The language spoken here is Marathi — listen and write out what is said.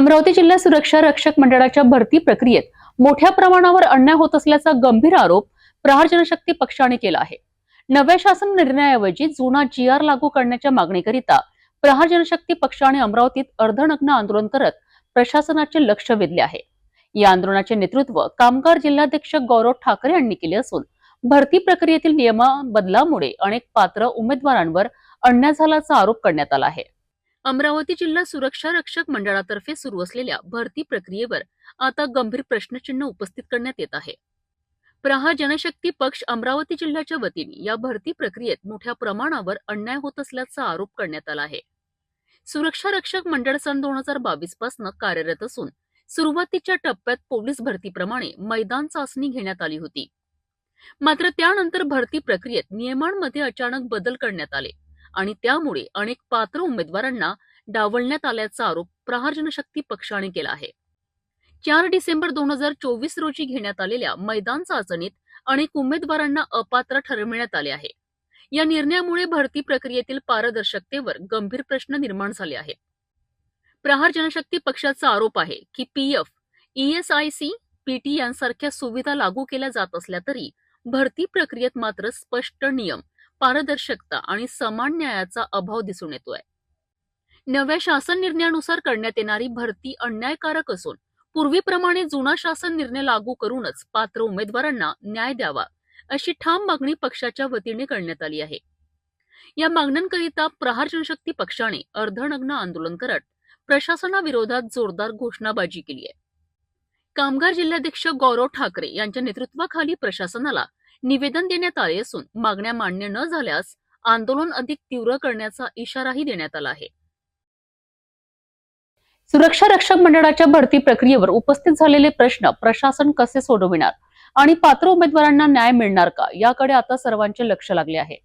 अमरावती जिल्हा सुरक्षा रक्षक मंडळाच्या भरती प्रक्रियेत मोठ्या प्रमाणावर अन्याय होत असल्याचा गंभीर आरोप प्रहार जनशक्ती पक्षाने केला आहे. नव्या शासन निर्णयाऐवजी जुना जी आर लागू करण्याच्या मागणीकरिता प्रहार जनशक्ती पक्षाने अमरावतीत अर्धनग्न आंदोलन करत प्रशासनाचे लक्ष वेधले आहे. या आंदोलनाचे नेतृत्व कामगार जिल्हाध्यक्ष गौरव ठाकरे यांनी केले असून भरती प्रक्रियेतील नियमा बदलामुळे अनेक पात्र उमेदवारांवर अन्याय झाल्याचा आरोप करण्यात आला आहे. अमरावती जिल्हा सुरक्षा रक्षक मंडळातर्फे सुरू असलेल्या भरती प्रक्रियेवर आता गंभीर प्रश्नचिन्ह उपस्थित करण्यात येत आहे. प्रहा जनशक्ती पक्ष अमरावती जिल्ह्याच्या वतीने या भरती प्रक्रियेत मोठ्या प्रमाणावर अन्याय होत असल्याचा आरोप करण्यात आला आहे. सुरक्षा रक्षक मंडळ सन दोन हजार बावीसपासून कार्यरत असून सुरुवातीच्या टप्प्यात पोलीस भरतीप्रमाणे मैदान चाचणी घेण्यात आली होती. मात्र त्यानंतर भरती प्रक्रियेत नियमांमध्ये अचानक बदल करण्यात आले. आणि त्यामुळे अनेक पात्र उमेदवारांना डावलण्यात आल्याचा आरोप प्रहार जनशक्ती पक्षाने केला आहे. चार डिसेंबर दोन हजार चोवीस रोजी घेण्यात आलेल्या मैदान चाचणीत अनेक उमेदवारांना अपात्र ठरविण्यात आले आहे. या निर्णयामुळे भरती प्रक्रियेतील पारदर्शकतेवर गंभीर प्रश्न निर्माण झाले आहेत. प्रहार जनशक्ती पक्षाचा आरोप आहे की पीएफ ईएसआयसी पीटी यांसारख्या सुविधा लागू केल्या जात असल्या तरी भरती प्रक्रियेत मात्र स्पष्ट नियम पारदर्शकता आणि समान न्यायाचा अभाव दिसून येतोय. नव्या शासन निर्णयानुसार करण्यात येणारी भरती अन्यायकारक असून पूर्वीप्रमाणे जुना शासन निर्णय लागू करूनच पात्र उमेदवारांना न्याय द्यावा अशी ठाम मागणी पक्षाच्या वतीने करण्यात आली आहे. या मागण्यांकरिता प्रहार जनशक्ती पक्षाने अर्धनग्न आंदोलन करत प्रशासनाविरोधात जोरदार घोषणाबाजी केली आहे. कामगार जिल्हाध्यक्ष गौरव ठाकरे यांच्या नेतृत्वाखाली प्रशासनाला निवेदन देण्यात आले असून मागण्या मान्य न झाल्यास आंदोलन अधिक तीव्र करण्याचा इशाराही देण्यात आला आहे. सुरक्षा रक्षक मंडळाच्या भरती प्रक्रियेवर उपस्थित झालेले प्रश्न प्रशासन कसे सोडविणार? आणि पात्र उमेदवारांना न्याय मिळणार का? याकडे आता सर्वांचे लक्ष लागले आहे.